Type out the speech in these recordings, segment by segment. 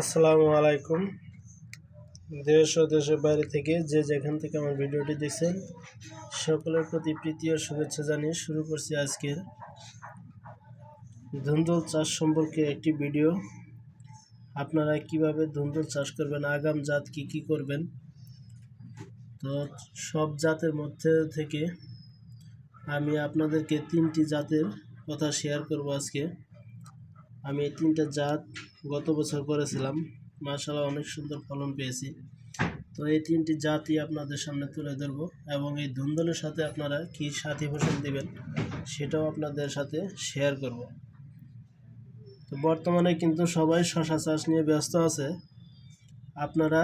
আসসালামু আলাইকুম। দেশ ও দেশের বাইরে থেকে যে যেখান থেকে আমার ভিডিওটি দেখছেন, সকলের প্রতি প্রীতি ও শুভেচ্ছা জানিয়ে শুরু করছি আজকের ধুন্দুল চাষ সম্পর্কে একটি ভিডিও। আপনারা কীভাবে ধুন্দুল চাষ করবেন, আগাম জাত কি কি করবেন? তো সব জাতের মধ্যে থেকে আমি আপনাদেরকে তিনটি জাতের কথা শেয়ার করব আজকে। আমি এই তিনটা জাত গত বছর করেছিলাম। মার্শাল্লাহ অনেক সুন্দর ফলন পেয়েছি। তো এই তিনটি জাতই আপনাদের সামনে তুলে ধরবো এবং এই ধুন্দলের সাথে আপনারা কি সাথী ফসল দেবেন সেটাও আপনাদের সাথে শেয়ার করব। তো বর্তমানে কিন্তু সবাই শশা চাষ নিয়ে ব্যস্ত আছে। আপনারা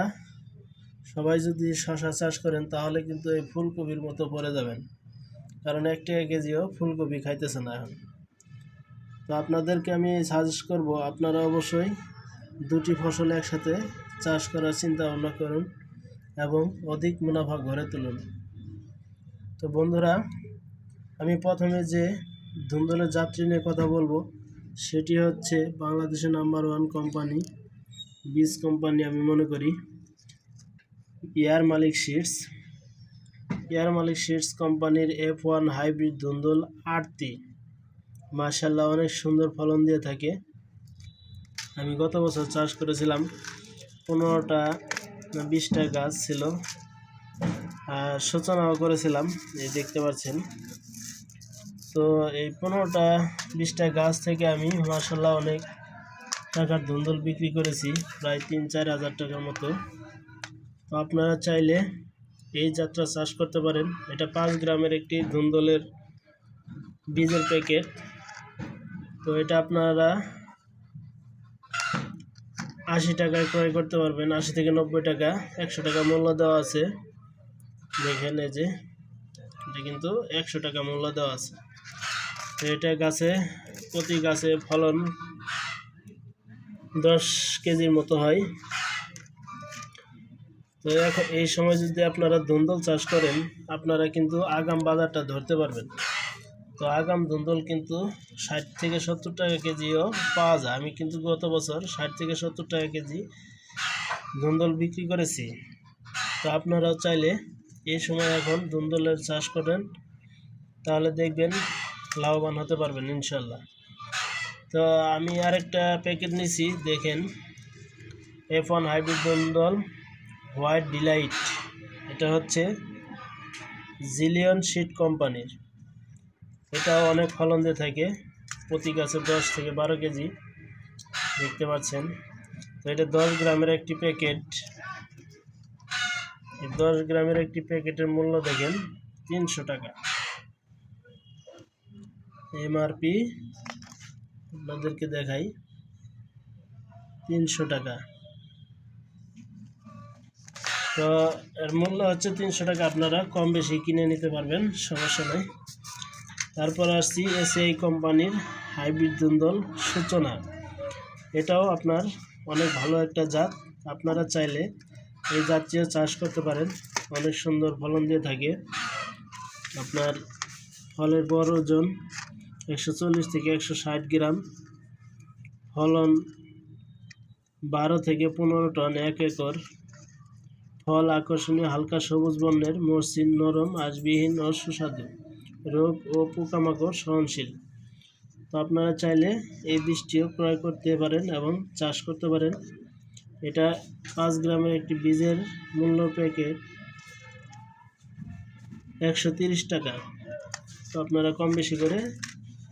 সবাই যদি শশা চাষ করেন তাহলে কিন্তু এই ফুলকপির মতো পড়ে যাবেন। কারণ এক টাকা কেজিও ফুলকপি খাইতেছে না এখন। তো আপনাদেরকে আমি সাজেস্ট করব, আপনারা অবশ্যই দুটি ফসল একসাথে চাষ করার চিন্তা ভাবনা করুন এবং অধিক মুনাফা ঘরে তুলুন। তো বন্ধুরা, আমি প্রথমে যে ধুন্দলের যাত্রী নিয়ে কথা বলব, সেটি হচ্ছে বাংলাদেশের নাম্বার ওয়ান কোম্পানি বীজ কোম্পানি আমি মনে করি Air Malik seeds Air Malik seeds কোম্পানির এফ ওয়ান হাইব্রিড ধুন্দল আটটি মার্শাল্লাহ অনেক সুন্দর ফলন দিয়ে থাকে। আমি গত বছর চাষ করেছিলাম, পনেরোটা বিশটা গাছ ছিল। আর সূচনাও করেছিলাম, এই দেখতে পাচ্ছেন। তো এই পনেরোটা বিশটা গাছ থেকে আমি মার্শাল্লাহ অনেক টাকার ধুন্দল বিক্রি করেছি, প্রায় তিন চার হাজার টাকার মতো। তো আপনারা চাইলে এই যাত্রা চাষ করতে পারেন। এটা পাঁচ গ্রামের একটি ধুন্দলের বীজের প্যাকেট। তো এটা আপনারা আশি টাকায় ক্রয় করতে পারবেন। আশি থেকে নব্বই টাকা, একশো টাকা মূল্য দেওয়া আছে। দেখেন এই যে, এটা কিন্তু একশো টাকা মূল্য দেওয়া আছে। তো এটা গাছে, প্রতি গাছে ফলন দশ কেজির মতো হয়। তো এখন এই সময় যদি আপনারা ধুন্দল চাষ করেন, আপনারা কিন্তু আগাম বাজারটা ধরতে পারবেন। তো আগাম ধুন্দল কিন্তু ষাট থেকে সত্তর টাকা কেজিও পাওয়া যায়। আমি কিন্তু গত বছর ষাট থেকে সত্তর টাকা কেজি ধুন্দল বিক্রি করেছি। তো আপনারাও চাইলে এই সময় এখন ধুন্দলের চাষ করেন, তাহলে দেখবেন লাভবান হতে পারবেন ইনশাল্লাহ। তো আমি আরেকটা প্যাকেট নিছি, দেখেন এফ ওয়ান হাইব্রিড ধুন্দল হোয়াইট ডিলাইট। এটা হচ্ছে জিলিয়ন শিট কোম্পানির। এটাও অনেক ফলন দিয়ে থাকে। প্রতি গাছে দশ থেকে বারো কেজি, দেখতে পাচ্ছেন। তো এটা দশ গ্রামের একটি প্যাকেট। দশ গ্রামের একটি প্যাকেটের মূল্য দেখেন, তিনশো টাকা। এমআরপি আপনাদেরকে দেখাই, তিনশো টাকা। তো এর মূল্য হচ্ছে তিনশো টাকা। আপনারা কম বেশি কিনে নিতে পারবেন, সমস্যা নেই। তারপর আসছি এসিআই কোম্পানির হাইব্রিড দুন্দল সূচনা। এটাও আপনার অনেক ভালো একটা জাত। আপনারা চাইলে এই জাতীয় চাষ করতে পারেন। অনেক সুন্দর ফলন দিয়ে থাকে। আপনার ফলের বড় ওজন একশো চল্লিশ থেকে একশো ষাট গ্রাম। ফলন বারো থেকে পনেরো টন এক একর। ফল আকর্ষণীয় হালকা সবুজ বর্ণের, মসৃণ, নরম, আঁশবিহীন ও সুস্বাদু। রোগ ও পোকামাকড় সহনশীল। তো আপনারা চাইলে এই বীজটিও ক্রয় করতে পারেন এবং চাষ করতে পারেন। এটা পাঁচ গ্রামের একটি বীজের মূল্য প্যাকেট একশো তিরিশ টাকা। তো আপনারা কম বেশি করে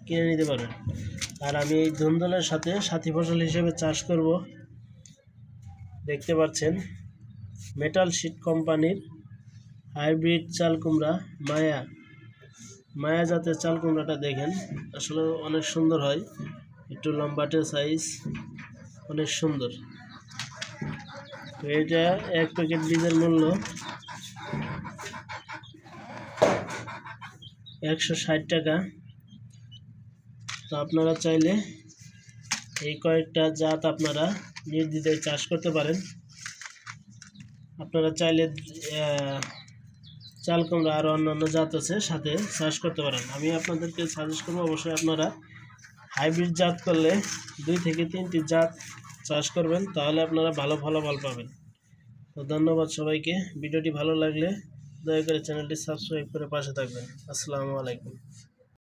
কিনে নিতে পারেন। আর আমি এই ধুন্দলের সাথে সাথী ফসল হিসেবে চাষ করব। দেখতে পাচ্ছেন, মেটাল শিট কোম্পানির হাইব্রিড চাল কুমড়া মায়া মায়া জাতের চাল কুমড়াটা দেখেন। আসলে অনেক সুন্দর হয়। একটু লম্বাটে সাইজ অনেক সুন্দর। তো এটা এক প্যাকেট বীজের মূল্য একশো ষাট টাকা। তো আপনারা চাইলে এই কয়েকটা জাত আপনারা নির্দ্বিধায় চাষ করতে পারেন। আপনারা চাইলে চাল, কুমড়া আরও অন্যান্য জাত আছে, সাথে চাষ করতে পারেন। আমি আপনাদেরকে সাজেস্ট করব, অবশ্যই আপনারা হাইব্রিড জাত করলে দুই থেকে তিনটি জাত চাষ করবেন, তাহলে আপনারা ভালো ফলাফল পাবেন। তো ধন্যবাদ সবাইকে। ভিডিওটি ভালো লাগলে দয়া করে চ্যানেলটি সাবস্ক্রাইব করে পাশে থাকবেন। আসসালামু আলাইকুম।